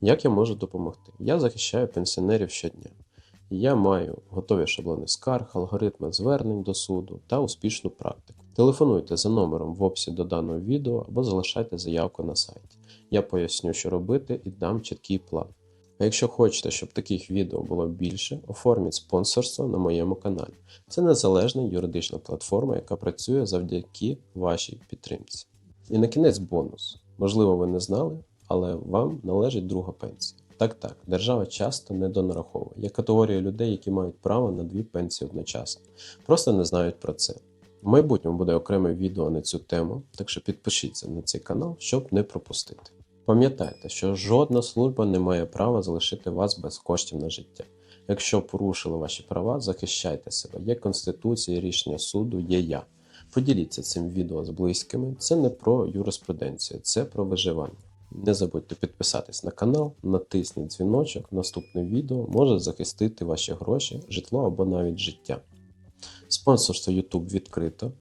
Як я можу допомогти? Я захищаю пенсіонерів щодня. Я маю готові шаблони скарг, алгоритми звернень до суду та успішну практику. Телефонуйте за номером в описі до даного відео або залишайте заявку на сайті. Я поясню, що робити, і дам чіткий план. А якщо хочете, щоб таких відео було більше, оформіть спонсорство на моєму каналі. Це незалежна юридична платформа, яка працює завдяки вашій підтримці. І на кінець бонус. Можливо, ви не знали, але вам належить друга пенсія. Так, так, держава часто не донараховує. Є категорія людей, які мають право на дві пенсії одночасно. Просто не знають про це. В майбутньому буде окреме відео на цю тему, так що підпишіться на цей канал, щоб не пропустити. Пам'ятайте, що жодна служба не має права залишити вас без коштів на життя. Якщо порушили ваші права, захищайте себе. Є конституція, рішення суду, є я. Поділіться цим відео з близькими. Це не про юриспруденцію, це про виживання. Не забудьте підписатись на канал, натисніть дзвіночок. Наступне відео може захистити ваші гроші, житло або навіть життя. Спонсорство YouTube відкрито.